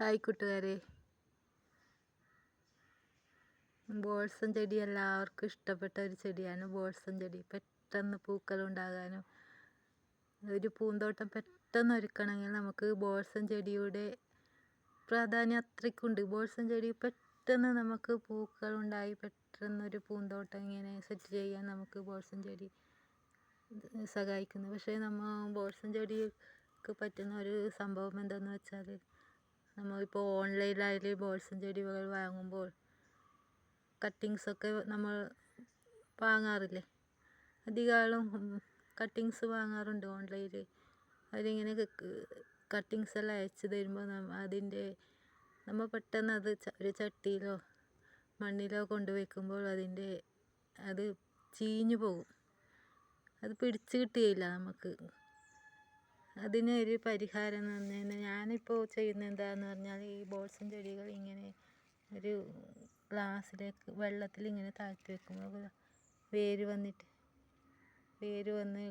Hi കൂട്ടുകാരെ. Balsam ചെടി എല്ലാവർക്കും ഇഷ്ടപ്പെട്ട ഒരു ചെടിയാണ് ബോൾസം ചെടി. പെട്ടെന്ന് പൂക്കളുണ്ടാകാനും ഒരു പൂന്തോട്ടം പെട്ടെന്ന് ഒരുക്കണമെങ്കിൽ നമുക്ക് ബോൾസം ചെടിയുടെ പ്രാധാന്യം അത്രയ്ക്കുണ്ട്. ബോൾസം ചെടി പെട്ടെന്ന് നമുക്ക് പൂക്കളുണ്ടായി പെട്ടെന്നൊരു പൂന്തോട്ടം ഇങ്ങനെ സെറ്റ് ചെയ്യാൻ നമുക്ക് ബോൾസം ചെടി സഹായിക്കുന്നു. പക്ഷേ നമ്മൾ ബോൾസം ചെടിക്ക് പറ്റുന്ന ഒരു സംഭവം എന്താണെന്ന് വെച്ചാൽ നമ്മളിപ്പോൾ ഓൺലൈനിലായാലും ബോൾസം ചെടികൾ വാങ്ങുമ്പോൾ കട്ടിങ്സൊക്കെ നമ്മൾ വാങ്ങാറില്ലേ? അധികം കട്ടിങ്സ് വാങ്ങാറുണ്ട് ഓൺലൈനിൽ. അവരിങ്ങനെ കട്ടിങ്സ് എല്ലാം അയച്ചു തരുമ്പോൾ അതിന്റെ നമ്മൾ പെട്ടെന്ന് അത് ഒരു ചട്ടിയിലോ മണ്ണിലോ കൊണ്ട് വയ്ക്കുമ്പോൾ അതിന്റെ അത് ചീഞ്ഞു പോകും. അത് പിടിച്ച് കിട്ടുകയില്ല നമുക്ക്. അതിനൊരു പരിഹാരം എന്ന് പറഞ്ഞു കഴിഞ്ഞാൽ ഞാനിപ്പോൾ ചെയ്യുന്നത് എന്താണെന്ന് പറഞ്ഞാൽ ഈ ബോൾസം ചെടികൾ ഇങ്ങനെ ഒരു ഗ്ലാസ്സിലേക്ക് വെള്ളത്തിൽ ഇങ്ങനെ താഴ്ത്തി വെക്കുമ്പോൾ വേര് വന്നിട്ട് വേര് വന്ന്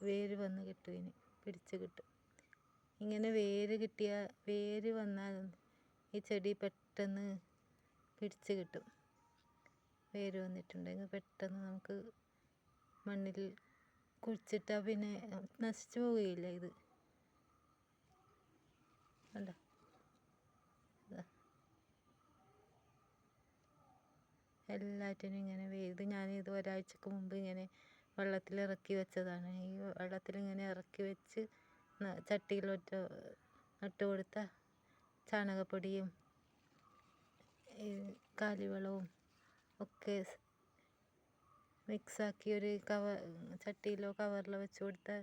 വേര് വന്ന് കിട്ടും പിടിച്ച് കിട്ടും. ഇങ്ങനെ വേര് കിട്ടിയ വേര് വന്നാൽ ഈ ചെടി പെട്ടെന്ന് പിടിച്ച് കിട്ടും. വേര് വന്നിട്ടുണ്ടെങ്കിൽ പെട്ടെന്ന് നമുക്ക് മണ്ണിൽ കുഴിച്ചിട്ടാൽ പിന്നെ നശിച്ചു പോവുകയില്ല ഇത്? കണ്ടോ എല്ലാറ്റിനും ഇങ്ങനെ ഇത് ഞാൻ ഇത് ഒരാഴ്ചക്ക് മുമ്പ് ഇങ്ങനെ വെള്ളത്തിൽ ഇറക്കി വെച്ചതാണ്. ഈ വെള്ളത്തിൽ ഇങ്ങനെ ഇറക്കി വെച്ച് ചട്ടിയിലൊറ്റ നട്ട് കൊടുത്ത ചാണകപ്പൊടിയും കാലിവളവും ഒക്കെ മിക്സാക്കി ഒരു കവർ ചട്ടിയിലോ കവറിലോ വെച്ച് കൊടുത്താൽ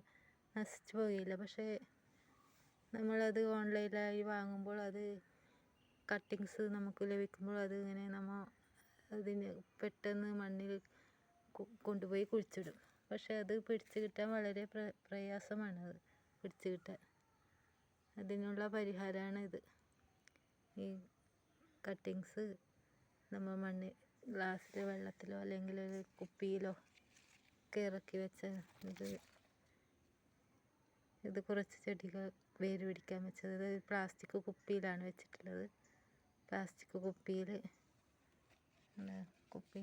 നശിച്ച് പോവുകയില്ല പക്ഷേ നമ്മളത് ഓൺലൈനിലായി വാങ്ങുമ്പോൾ അത് കട്ടിങ്സ് നമുക്ക് ലഭിക്കുമ്പോൾ അത് ഇങ്ങനെ നമ്മൾ അതിന് പെട്ടെന്ന് മണ്ണിൽ കൊണ്ടുപോയി കുഴിച്ചിടും. പക്ഷേ അത് പിടിച്ച് കിട്ടാൻ വളരെ പ്ര പ്രയാസമാണ് അത് പിടിച്ച് കിട്ടാൻ. അതിനുള്ള പരിഹാരമാണ് ഇത്. ഈ കട്ടിങ്സ് നമ്മൾ മണ്ണിൽ ഗ്ലാസ്സിൽ വെള്ളത്തിലോ അല്ലെങ്കിൽ ഒരു കുപ്പിയിലോ ഒക്കെ ഇറക്കി വെച്ച ഇത്. ഇത് കുറച്ച് ചെടികൾ വേര് പിടിക്കാൻ വെച്ചത്. ഇത് പ്ലാസ്റ്റിക് കുപ്പിയിലാണ് വെച്ചിട്ടുള്ളത്. പ്ലാസ്റ്റിക് കുപ്പിയിൽ കുപ്പി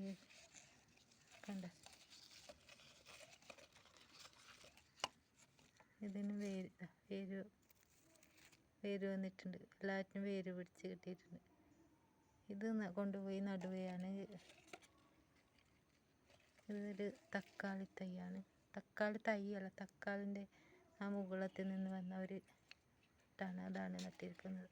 കണ്ട. ഇതിന് വേര് വേര് വേര് വന്നിട്ടുണ്ട്. എല്ലാറ്റിനും വേര് പിടിച്ച് കിട്ടിയിട്ടുണ്ട്. ഇത് കൊണ്ടുപോയി നടുകയാണ് ഇതൊരു തക്കാളി തൈയാണ്. തക്കാളി തൈയല്ല തക്കാളിന്റെ ആ മുകളത്തിൽ നിന്ന് വന്ന ഒരു ഇതാണ് അതാണ് നട്ടിരിക്കുന്നത്.